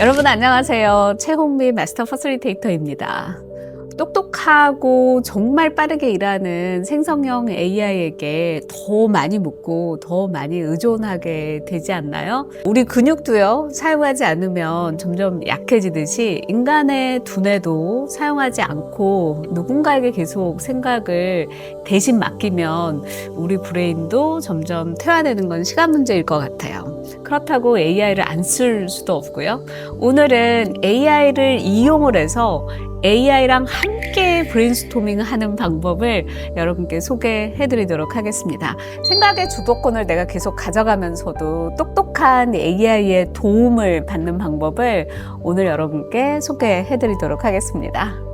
여러분 안녕하세요. 최홍미 마스터 퍼슬리테이터입니다. 똑똑하고 정말 빠르게 일하는 생성형 AI에게 더 많이 묻고 더 많이 의존하게 되지 않나요? 우리 근육도요, 사용하지 않으면 점점 약해지듯이 인간의 두뇌도 사용하지 않고 누군가에게 계속 생각을 대신 맡기면 우리 브레인도 점점 퇴화되는 건 시간 문제일 것 같아요. 그렇다고 AI를 안 쓸 수도 없고요. 오늘은 AI를 이용을 해서 AI랑 함께 브레인스토밍 하는 방법을 여러분께 소개해 드리도록 하겠습니다. 생각의 주도권을 내가 계속 가져가면서도 똑똑한 AI의 도움을 받는 방법을 오늘 여러분께 소개해 드리도록 하겠습니다.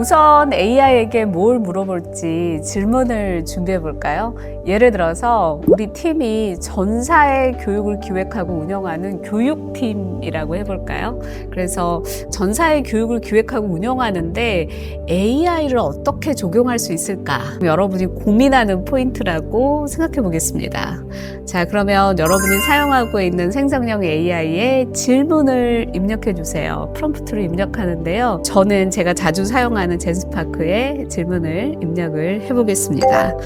우선 AI에게 뭘 물어볼지 질문을 준비해 볼까요? 예를 들어서 우리 팀이 전사의 교육을 기획하고 운영하는 교육팀이라고 해볼까요? 그래서 전사의 교육을 기획하고 운영하는데 AI를 어떻게 적용할 수 있을까? 여러분이 고민하는 포인트라고 생각해 보겠습니다. 자, 그러면 여러분이 사용하고 있는 생성형 AI에 질문을 입력해 주세요. 프롬프트를 입력하는데요. 저는 제가 자주 사용하는 제스파크에 질문을 입력을 해보겠습니다.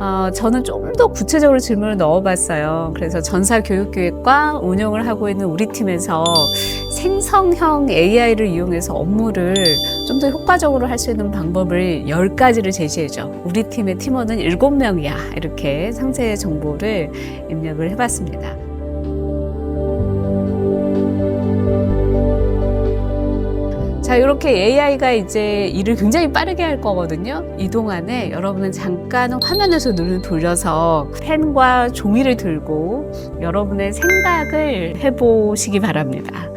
어, 저는 좀 더 구체적으로 질문을 넣어봤어요. 그래서 전사 교육기획과 운영을 하고 있는 우리 팀에서 생성형 AI를 이용해서 업무를 좀 더 효과적으로 할 수 있는 방법을 10가지를 제시해줘. 우리 팀의 팀원은 7명이야. 이렇게 상세 정보를 입력을 해봤습니다. 자, 이렇게 AI가 이제 일을 굉장히 빠르게 할 거거든요. 이 동안에 여러분은 잠깐 화면에서 눈을 돌려서 펜과 종이를 들고 여러분의 생각을 해보시기 바랍니다.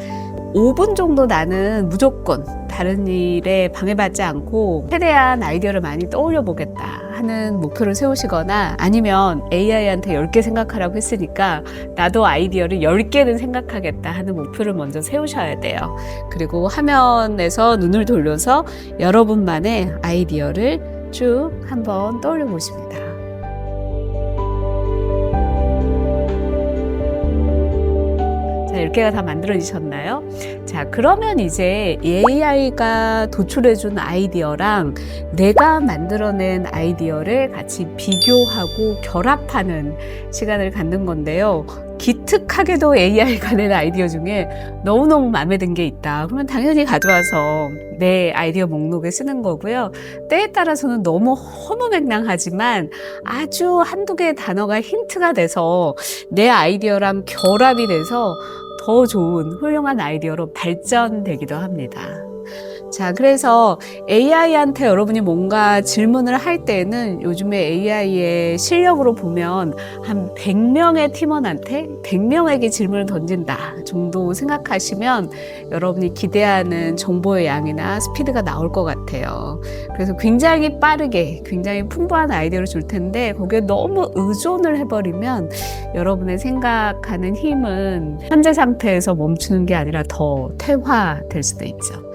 5분 정도 나는 무조건 다른 일에 방해받지 않고 최대한 아이디어를 많이 떠올려 보겠다 하는 목표를 세우시거나 아니면 AI한테 10개 생각하라고 했으니까 나도 아이디어를 10개는 생각하겠다 하는 목표를 먼저 세우셔야 돼요. 그리고 화면에서 눈을 돌려서 여러분만의 아이디어를 쭉 한번 떠올려 보십니다. 이렇게가 다 만들어지셨나요? 자, 그러면 이제 AI가 도출해준 아이디어랑 내가 만들어낸 아이디어를 같이 비교하고 결합하는 시간을 갖는 건데요. 기특하게도 AI가 낸 아이디어 중에 너무너무 마음에 든 게 있다. 그러면 당연히 가져와서 내 아이디어 목록에 쓰는 거고요. 때에 따라서는 너무 허무맹랑하지만 아주 한두 개의 단어가 힌트가 돼서 내 아이디어랑 결합이 돼서 더 좋은 훌륭한 아이디어로 발전되기도 합니다. 자, 그래서 AI한테 여러분이 뭔가 질문을 할 때는 요즘에 AI의 실력으로 보면 한 100명의 팀원한테 100명에게 질문을 던진다 정도 생각하시면 여러분이 기대하는 정보의 양이나 스피드가 나올 것 같아요. 그래서 굉장히 빠르게, 굉장히 풍부한 아이디어를 줄 텐데 거기에 너무 의존을 해버리면 여러분의 생각하는 힘은 현재 상태에서 멈추는 게 아니라 더 퇴화될 수도 있죠.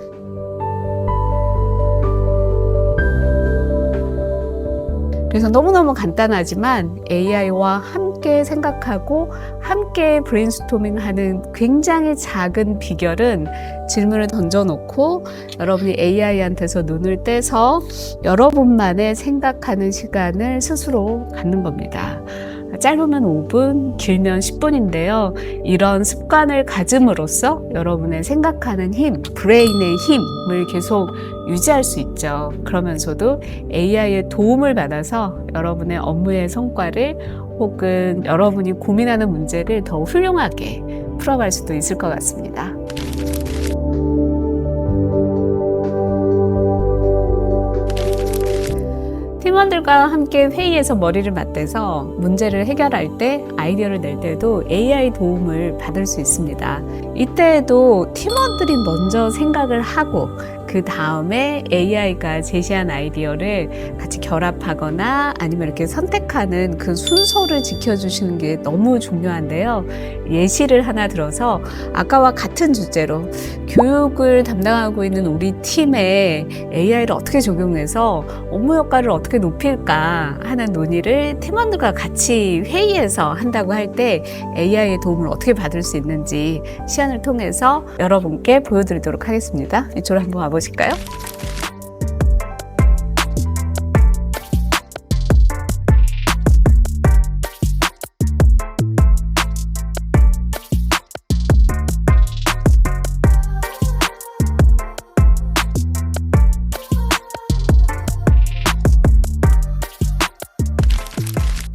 그래서 너무너무 간단하지만 AI와 함께 생각하고 함께 브레인스토밍 하는 굉장히 작은 비결은 질문을 던져놓고 여러분이 AI한테서 눈을 떼서 여러분만의 생각하는 시간을 스스로 갖는 겁니다. 짧으면 5분, 길면 10분인데요. 이런 습관을 가짐으로써 여러분의 생각하는 힘, 브레인의 힘을 계속 유지할 수 있죠. 그러면서도 AI의 도움을 받아서 여러분의 업무의 성과를 혹은 여러분이 고민하는 문제를 더 훌륭하게 풀어갈 수도 있을 것 같습니다. 팀원들과 함께 회의에서 머리를 맞대서 문제를 해결할 때 아이디어를 낼 때도 AI 도움을 받을 수 있습니다. 이때에도 팀원들이 먼저 생각을 하고 그 다음에 AI가 제시한 아이디어를 같이 결합하거나 아니면 이렇게 선택하는 그 순서를 지켜주시는 게 너무 중요한데요. 예시를 하나 들어서 아까와 같은 주제로 교육을 담당하고 있는 우리 팀에 AI를 어떻게 적용해서 업무 효과를 어떻게 높일까 하는 논의를 팀원들과 같이 회의에서 한다고 할 때 AI의 도움을 어떻게 받을 수 있는지 시연을 통해서 여러분께 보여드리도록 하겠습니다. 이쪽으로 한번 와보 실까요?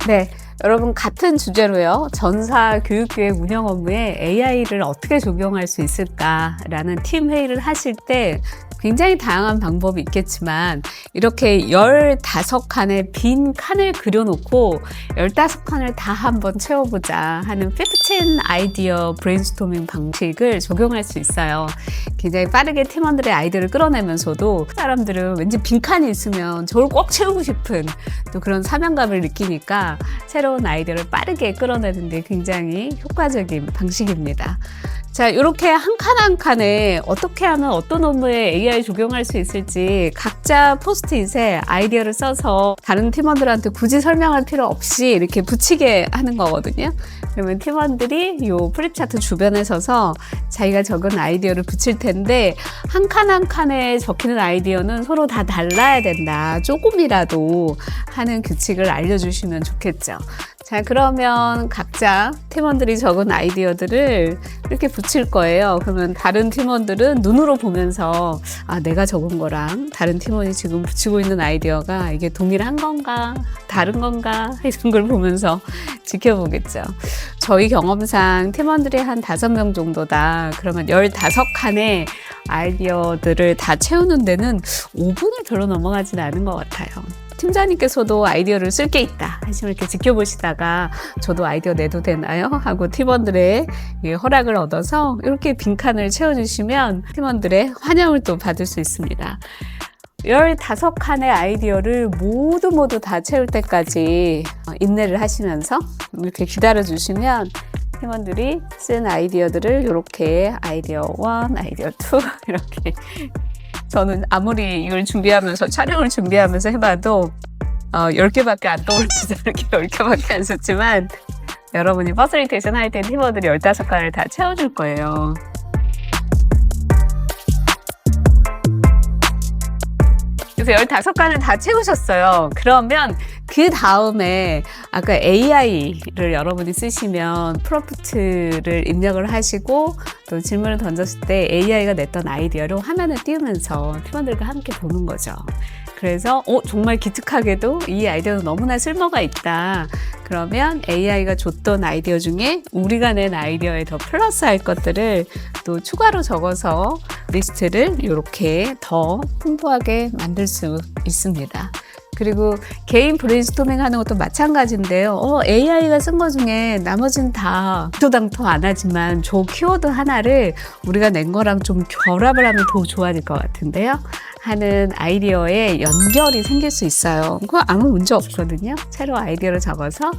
네. 여러분 같은 주제로요. 전사 교육기획 운영 업무에 AI를 어떻게 적용할 수 있을까라는 팀 회의를 하실 때 굉장히 다양한 방법이 있겠지만 이렇게 15칸의 빈 칸을 그려놓고 15칸을 다 한번 채워보자 하는 15 아이디어 브레인스토밍 방식을 적용할 수 있어요. 굉장히 빠르게 팀원들의 아이디어를 끌어내면서도 사람들은 왠지 빈칸이 있으면 저걸 꼭 채우고 싶은 또 그런 사명감을 느끼니까 새로운 아이디어를 빠르게 끌어내는 데 굉장히 효과적인 방식입니다. 자, 이렇게 한 칸 한 칸에 어떻게 하면 어떤 업무에 AI 적용할 수 있을지 각자 포스트잇에 아이디어를 써서 다른 팀원들한테 굳이 설명할 필요 없이 이렇게 붙이게 하는 거거든요. 그러면 팀원들이 이 프리차트 주변에 서서 자기가 적은 아이디어를 붙일 텐데 한 칸 한 칸에 적히는 아이디어는 서로 다 달라야 된다. 조금이라도 하는 규칙을 알려주시면 좋겠죠. 자, 그러면 각자 팀원들이 적은 아이디어들을 이렇게 붙일 거예요. 그러면 다른 팀원들은 눈으로 보면서 아, 내가 적은 거랑 다른 팀원이 지금 붙이고 있는 아이디어가 이게 동일한 건가, 다른 건가, 이런 걸 보면서 지켜보겠죠. 저희 경험상 팀원들이 한 다섯 명 정도다. 그러면 15칸의 아이디어들을 다 채우는 데는 5분을 별로 넘어가진 않은 것 같아요. 팀장님께서도 아이디어를 쓸 게 있다 하시면 이렇게 지켜보시다가 저도 아이디어 내도 되나요? 하고 팀원들의 허락을 얻어서 이렇게 빈칸을 채워주시면 팀원들의 환영을 또 받을 수 있습니다. 15칸의 아이디어를 모두 모두 다 채울 때까지 인내를 하시면서 이렇게 기다려 주시면 팀원들이 쓴 아이디어들을 이렇게 아이디어 1, 아이디어 2 이렇게 저는 아무리 이걸 준비하면서 촬영을 준비하면서 해봐도 어, 10개밖에 안 떠오르면서 이렇게 10개밖에 안 썼지만 여러분이 퍼슬리테이션 할 때 팀원들이 15칸을 다 채워줄 거예요. 그래서 15칸을 다 채우셨어요. 그러면 그 다음에 아까 AI를 여러분이 쓰시면 프로프트를 입력을 하시고 또 질문을 던졌을 때 AI가 냈던 아이디어를 화면에 띄우면서 팀원들과 함께 보는 거죠. 그래서 어, 정말 기특하게도 이 아이디어는 너무나 쓸모가 있다. 그러면 AI가 줬던 아이디어 중에 우리가 낸 아이디어에 더 플러스 할 것들을 또 추가로 적어서 리스트를 이렇게 더 풍부하게 만들 수 있습니다. 그리고 개인 브레인스토밍 하는 것도 마찬가지인데요. 어, AI가 쓴 거 중에 나머지는 다 도당토 안 하지만 저 키워드 하나를 우리가 낸 거랑 좀 결합을 하면 더 좋아질 것 같은데요. 하는 아이디어에 연결이 생길 수 있어요. 그거 아무 문제 없거든요. 새로 아이디어를 적어서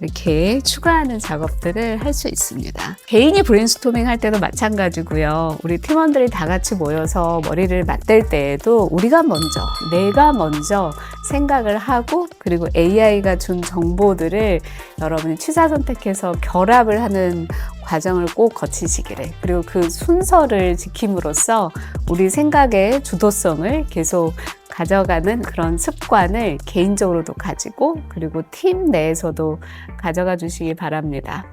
이렇게 추가하는 작업들을 할 수 있습니다. 개인이 브레인스토밍 할 때도 마찬가지고요. 우리 팀원들이 다 같이 모여서 머리를 맞댈 때에도 우리가 먼저, 내가 먼저 생각을 하고 그리고 AI가 준 정보들을 여러분이 취사 선택해서 결합을 하는 과정을 꼭 거치시기를 그리고 그 순서를 지킴으로써 우리 생각의 주도성을 계속 가져가는 그런 습관을 개인적으로도 가지고 그리고 팀 내에서도 가져가 주시기 바랍니다.